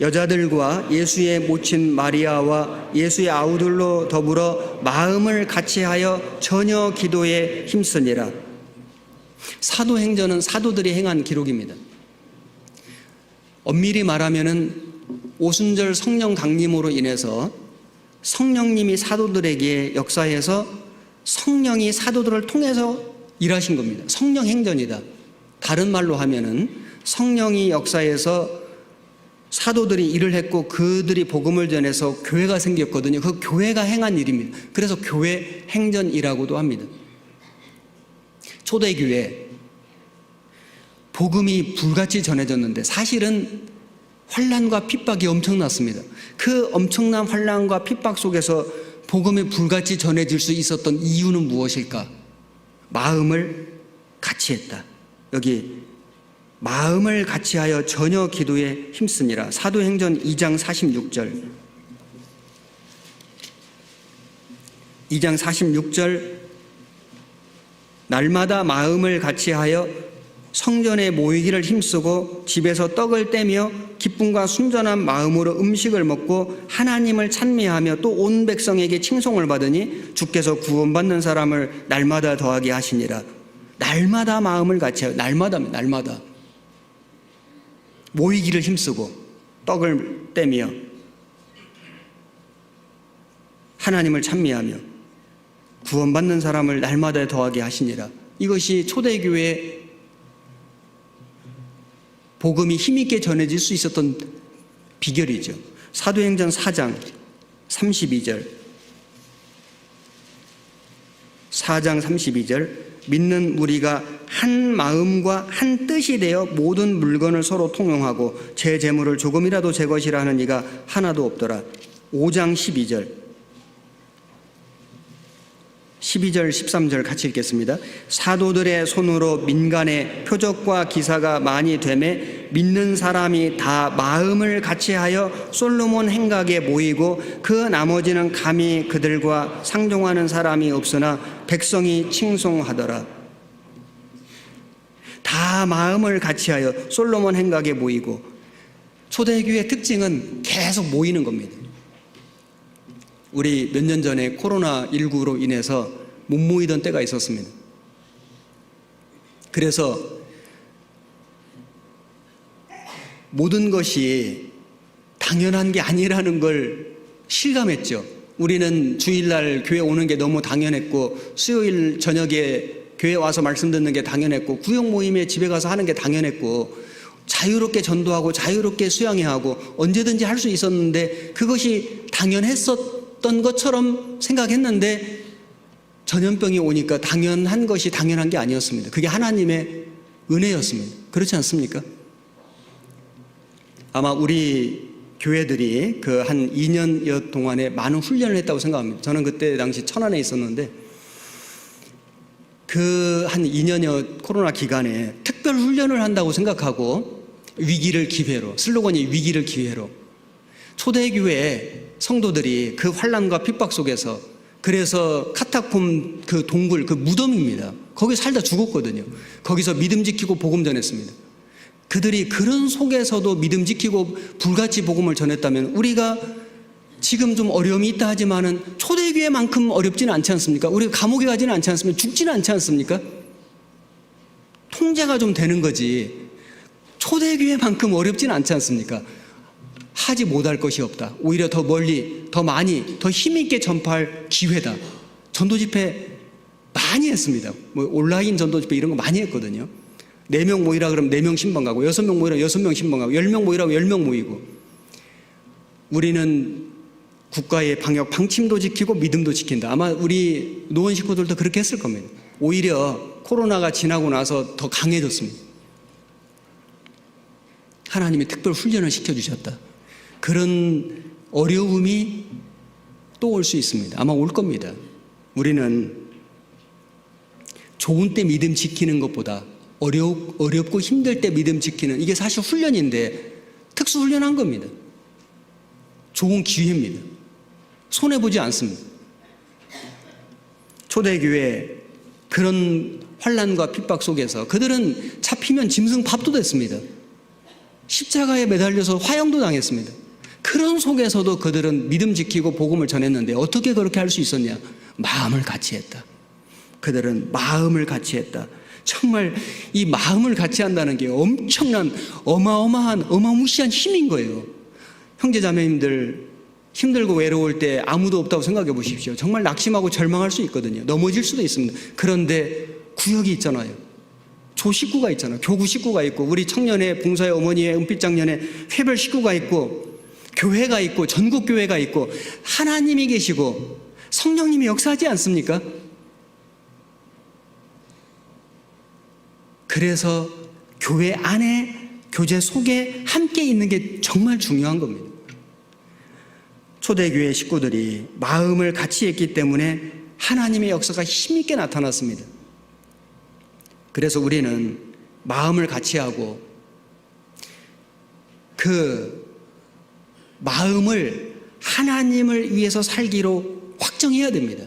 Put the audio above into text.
여자들과 예수의 모친 마리아와 예수의 아우들로 더불어 마음을 같이하여 전혀 기도에 힘쓰니라. 사도행전은 사도들이 행한 기록입니다. 엄밀히 말하면은 오순절 성령 강림으로 인해서 성령님이 사도들에게 역사해서 성령이 사도들을 통해서 일하신 겁니다. 성령 행전이다. 다른 말로 하면은 성령이 역사해서 사도들이 일을 했고 그들이 복음을 전해서 교회가 생겼거든요. 그 교회가 행한 일입니다. 그래서 교회 행전이라고도 합니다. 초대교회 복음이 불같이 전해졌는데 사실은 환란과 핍박이 엄청났습니다. 그 엄청난 환란과 핍박 속에서 복음이 불같이 전해질 수 있었던 이유는 무엇일까? 마음을 같이 했다. 여기 마음을 같이하여 전혀 기도에 힘쓰니라. 사도행전 2장 46절. 2장 46절 날마다 마음을 같이하여 성전에 모이기를 힘쓰고 집에서 떡을 떼며 기쁨과 순전한 마음으로 음식을 먹고 하나님을 찬미하며 또 온 백성에게 칭송을 받으니 주께서 구원받는 사람을 날마다 더하게 하시니라. 날마다 마음을 같이 하여 날마다 날마다 모이기를 힘쓰고 떡을 떼며 하나님을 찬미하며 구원받는 사람을 날마다 더하게 하시니라. 이것이 초대교회 복음이 힘있게 전해질 수 있었던 비결이죠. 사도행전 4장 32절. 4장 32절. 믿는 무리가 한 마음과 한 뜻이 되어 모든 물건을 서로 통용하고 제 재물을 조금이라도 제 것이라 하는 이가 하나도 없더라. 5장 12절. 12절 13절 같이 읽겠습니다. 사도들의 손으로 민간의 표적과 기사가 많이 되매 믿는 사람이 다 마음을 같이하여 솔로몬 행각에 모이고 그 나머지는 감히 그들과 상종하는 사람이 없으나 백성이 칭송하더라. 다 마음을 같이하여 솔로몬 행각에 모이고 초대교회 특징은 계속 모이는 겁니다. 우리 몇 년 전에 코로나19로 인해서 못 모이던 때가 있었습니다. 그래서 모든 것이 당연한 게 아니라는 걸 실감했죠. 우리는 주일날 교회 오는 게 너무 당연했고, 수요일 저녁에 교회 와서 말씀 듣는 게 당연했고, 구역 모임에 집에 가서 하는 게 당연했고, 자유롭게 전도하고 자유롭게 수양회하고 언제든지 할 수 있었는데 그것이 당연했었던 것처럼 생각했는데 전염병이 오니까 당연한 것이 당연한 게 아니었습니다. 그게 하나님의 은혜였습니다. 그렇지 않습니까? 아마 우리 교회들이 그 한 2년여 동안에 많은 훈련을 했다고 생각합니다. 저는 그때 당시 천안에 있었는데 그 한 2년여 코로나 기간에 특별 훈련을 한다고 생각하고 위기를 기회로 슬로건이 위기를 기회로 초대교회 성도들이 그 환란과 핍박 속에서 그래서 카타콤 그 동굴 그 무덤입니다. 거기 살다 죽었거든요. 거기서 믿음 지키고 복음 전했습니다. 그들이 그런 속에서도 믿음 지키고 불같이 복음을 전했다면 우리가 지금 좀 어려움이 있다 하지만은 초대교회만큼 어렵지는 않지 않습니까? 우리가 감옥에 가지는 않지 않습니까? 죽지는 않지 않습니까? 통제가 좀 되는 거지. 초대교회만큼 어렵지는 않지 않습니까? 하지 못할 것이 없다. 오히려 더 멀리, 더 많이, 더 힘있게 전파할 기회다. 전도 집회 많이 했습니다. 뭐 온라인 전도 집회 이런 거 많이 했거든요. 네명 모이라 그러면 네명 신방 가고, 여섯 명 모이라 여섯 명 신방 가고, 열명 모이라고 열명 모이고. 우리는 국가의 방역 방침도 지키고 믿음도 지킨다. 아마 우리 노원 식구들도 그렇게 했을 겁니다. 오히려 코로나가 지나고 나서 더 강해졌습니다. 하나님이 특별 훈련을 시켜주셨다. 그런 어려움이 또 올 수 있습니다. 아마 올 겁니다. 우리는 좋은 때 믿음 지키는 것보다 어려, 어렵고 힘들 때 믿음 지키는 이게 사실 훈련인데 특수 훈련한 겁니다. 좋은 기회입니다. 손해보지 않습니다. 초대교회 그런 환란과 핍박 속에서 그들은 잡히면 짐승 밥도 됐습니다. 십자가에 매달려서 화형도 당했습니다. 그런 속에서도 그들은 믿음 지키고 복음을 전했는데 어떻게 그렇게 할 수 있었냐? 마음을 같이 했다. 그들은 마음을 같이 했다. 정말 이 마음을 같이 한다는 게 엄청난 어마어마한 어마무시한 힘인 거예요. 형제 자매님들 힘들고 외로울 때 아무도 없다고 생각해 보십시오. 정말 낙심하고 절망할 수 있거든요. 넘어질 수도 있습니다. 그런데 구역이 있잖아요. 조 식구가 있잖아요. 교구 식구가 있고 우리 청년회 봉사의 어머니의 은빛 장년에 회별 식구가 있고 교회가 있고 전국 교회가 있고 하나님이 계시고 성령님이 역사하지 않습니까? 그래서 교회 안에 교제 속에 함께 있는 게 정말 중요한 겁니다. 초대교회 식구들이 마음을 같이 했기 때문에 하나님의 역사가 힘있게 나타났습니다. 그래서 우리는 마음을 같이 하고 그 마음을 하나님을 위해서 살기로 확정해야 됩니다.